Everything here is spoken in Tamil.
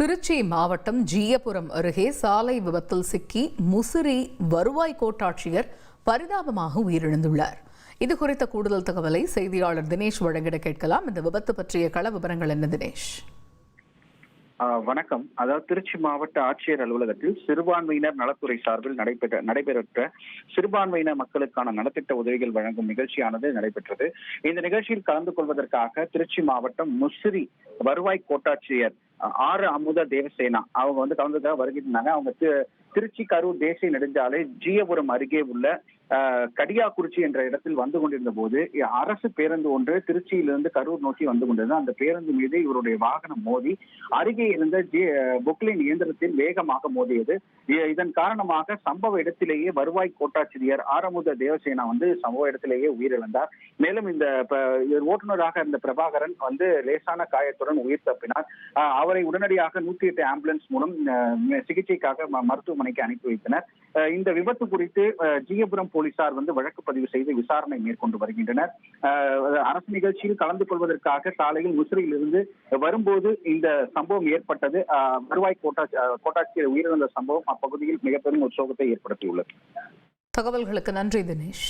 திருச்சி மாவட்டம் ஜீயபுரம் அருகே சாலை விபத்தில் சிக்கி முசிறி வருவாய் கோட்டாட்சியர் பரிதாபமாக உயிரிழந்துள்ளார். இது குறித்த கூடுதல் தகவலை செய்தியாளர் தினேஷ் வழங்கிட கேட்கலாம். இந்த விபத்து பற்றிய கள விவரங்கள் என்ன தினேஷ்? வணக்கம். அதாவது திருச்சி மாவட்ட ஆட்சியர் அலுவலகத்தில் சிறுபான்மையினர் நலத்துறை சார்பில் நடைபெற்ற நடைபெற்ற சிறுபான்மையினர் மக்களுக்கான நலத்திட்ட உதவிகள் வழங்கும் நிகழ்ச்சியானது நடைபெற்றது. இந்த நிகழ்ச்சியில் கலந்து கொள்வதற்காக திருச்சி மாவட்டம் முசிறி வருவாய் கோட்டாட்சியர் ஆறு ஆர் அமுத தேவசேனா அவங்க வந்து கலந்துக்காக வருகின்றாங்க அவங்க திருச்சி கரூர் தேசிய நெடுஞ்சாலை ஜீயபுரம் அருகே உள்ள கடியாக்குறிச்சி என்ற இடத்தில் வந்து கொண்டிருந்த போது அரசு பேருந்து ஒன்று திருச்சியிலிருந்து கரூர் நோக்கி வந்து கொண்டிருந்தது. அந்த பேருந்து மீது இவருடைய வாகனம் மோதி அருகே இருந்த ஜி பொக்லின் இயந்திரத்தில் வேகமாக மோதியது. இதன் காரணமாக சம்பவ இடத்திலேயே வருவாய் கோட்டாட்சியர் ஆரமுத தேவசேனா வந்து சம்பவ இடத்திலேயே உயிரிழந்தார். மேலும் இந்த ப- இவர் ஓட்டுநராக இருந்த பிரபாகரன் வந்து லேசான காயத்துடன் உயிர் தப்பினார். அவரை உடனடியாக நூத்தி எட்டு ஆம்புலன்ஸ் மூலம் சிகிச்சைக்காக ம- மருத்துவமனைக்கு அனுப்பி வைத்தனர். இந்த விபத்து குறித்து ஜியபுரம் போலீசார் வந்து வழக்கு பதிவு செய்து விசாரணை மேற்கொண்டு வருகின்றனர். அஹ், அரசு நிகழ்ச்சியில் கலந்து கொள்வதற்காக சாலையில் முசிறியில் இருந்து வரும்போது இந்த சம்பவம் ஏற்பட்டது. வருவாய் கோட்டா கோட்டாட்சியர் உயிரிழந்த சம்பவம் அப்பகுதியில் மிகப்பெரும் உற்சோகத்தை ஏற்படுத்தியுள்ளது. தகவல்களுக்கு நன்றி தினேஷ்.